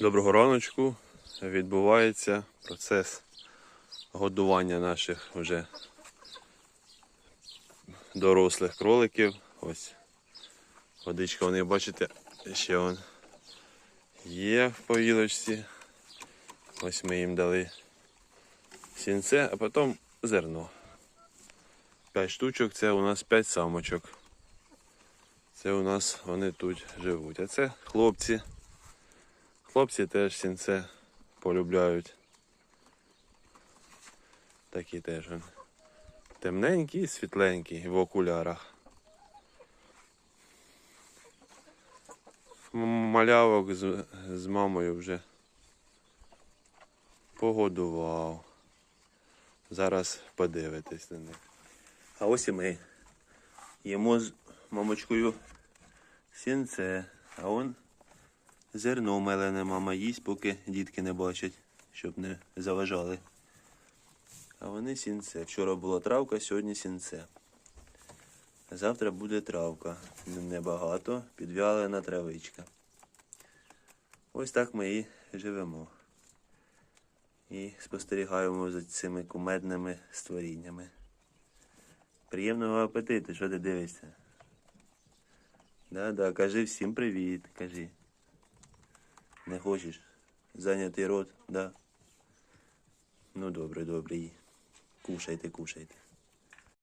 Доброго раночку. Відбувається процес годування наших вже дорослих кроликів. Ось водичка, вони бачите, ще он є в поїлочці. Ось ми їм дали сінце, а потім зерно. П'ять штучок, це у нас п'ять самочок. Це у нас вони тут живуть. А це хлопці. Хлопці теж сінце полюбляють. Такі теж. он. Темненькі, світленькі в окулярах. Малявок з, з мамою вже погодував. Зараз подивитись на них. А ось і ми їмо з мамочкою сінце, а он Зерно мелене мама їсть, поки дітки не бачать, щоб не заважали. А вони сінце. Вчора була травка, сьогодні сінце. Завтра буде травка. Небагато, підвялена травичка. Ось так ми і живемо. І спостерігаємо за цими кумедними створіннями. Приємного апетиту, що ти дивишся? Да-да, кажи всім привіт, кажи. Не хочеш? Зайнятий рот, да? Ну добре, добре. Кушайте, кушайте.